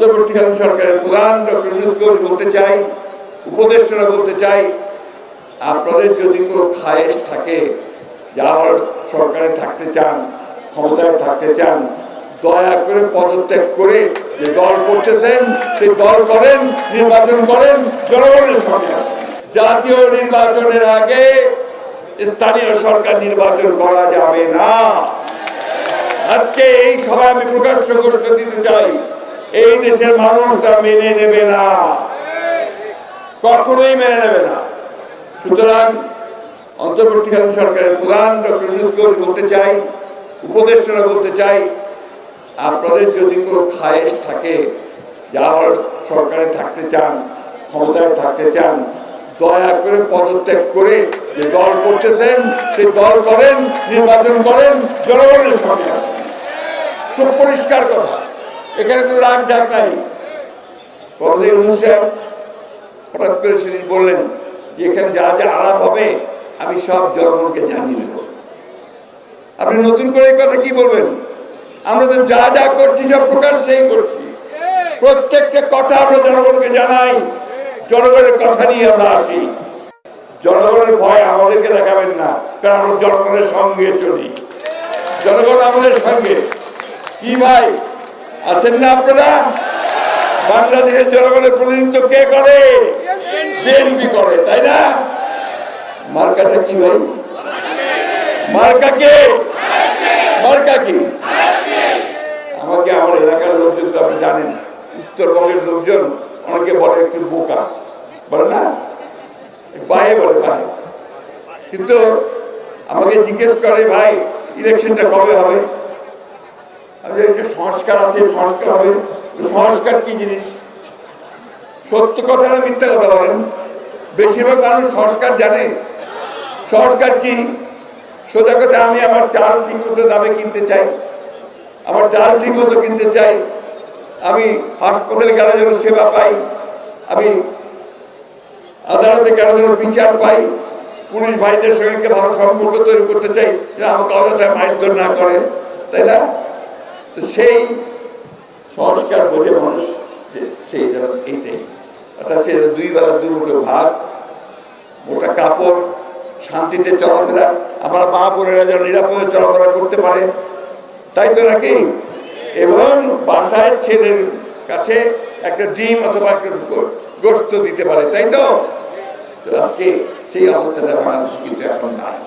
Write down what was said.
অন্তর্বর্তীকালীন সরকারের প্রধান ডক্টর ইউনুসকে বলতে চাই, উপদেষ্টারা বলতে চাই, আপনাদের যদি কোনো খায়েশ থাকে, যারা সরকারে থাকতে চান, ক্ষমতায় থাকতে চান, দয়া করে পদত্যাগ করে যে দল করতেছেন, সেই দল করেন, নির্বাচন করেন, জনগণের সঙ্গে জাতীয় নির্বাচনের আগে স্থানীয় সরকার নির্বাচন করা যাবে না। আজকে এই সভায় আমি প্রকাশ্য করতে দিতে চাই। এই দেশের মানুষ তা মেনে নেবে না। কখনোই মেনে নেবে না। সুতরাং অন্তর্বর্তীকালীন সরকারের প্রধান ডক্টর বলতে চাই, উপদেষ্টারা বলতে চাই, আপনাদের যদি কোনো খায়েশ থাকে যে আমার সরকারে থাকতে চান, ক্ষমতায় থাকতে চান, দয়া করে পদত্যাগ করে যে দল করতেছেন সেই দল করেন, নির্বাচন করেন, জনগণের সঙ্গে খুব পরিষ্কার কথা। এখানে কোনো রাগ ঝাক নাই। হঠাৎ করে সেদিন বললেন যে এখানে যা যা আলাপ হবে, আমি সব জনগণকে জানিয়ে দেব। আপনি নতুন করে এই কথা কি বলবেন? আমরা তো যা যা করছি, সব প্রকাশ সেই করছি। প্রত্যেকটা কথা আমরা জনগণকে জানাই। জনগণের কথা নিয়ে আমরা আসি। জনগণের ভয় আমাদেরকে দেখাবেন না, কারণ আমরা জনগণের সঙ্গে চলি। জনগণ আমাদের সঙ্গে। কি ভাই? আছেন না আপনারা? বাংলাদেশের জনগণের প্রতিনিধিত্ব কে করে? বিএনপি করে, তাই না? মার্কাটা কি ভাই? মার্কা কে? মার্কা কি? আমাকে আমার এলাকার লোকজন তো আপনি জানেন, উত্তরবঙ্গের লোকজন অনেকে বলে একটু বোকা, বলে না? বাহে বলে, বাহে। কিন্তু আমাকে জিজ্ঞেস করে ভাই, ইলেকশনটা কবে হবে? যে সংস্কার আছে, সংস্কার হবে। সংস্কার কি জিনিস? সত্য কথা না মিথ্যা কথা বলেন? বেশিরভাগ মানুষ সংস্কার জানে। সংস্কার কি? সোজা কথা, আমি আমার চাল ঠিক মতো দামে কিনতে চাই। আমার ডাল ঠিক মতো কিনতে চাই। আমি হাসপাতালে গেলে যেন সেবা পাই? আমি আদালতে গেলে যেন বিচার পাই? পুলিশ ভাইদের সঙ্গে ভালো সম্পর্ক তৈরি করতে চাই? যেন আমাকে অযথায় মারধর না করে, তাই না? তো সেই সংস্কার বোঝে মানুষ সেই যেন এইটাই। অর্থাৎ সে দুই বেলা দুমুঠো ভাত, মোটা কাপড়, শান্তিতে চলাফেরা, আমার মা বোনেরা যেন নিরাপদে চলাফেরা করতে পারে। তাই তো নাকি? এবং বাসায় ছেলের কাছে একটা ডিম অথবা একটা গোস্ত দিতে পারে, তাই তো? তো আজকে সেই অবস্থাটা বাংলাদেশে কিন্তু এখন নাই।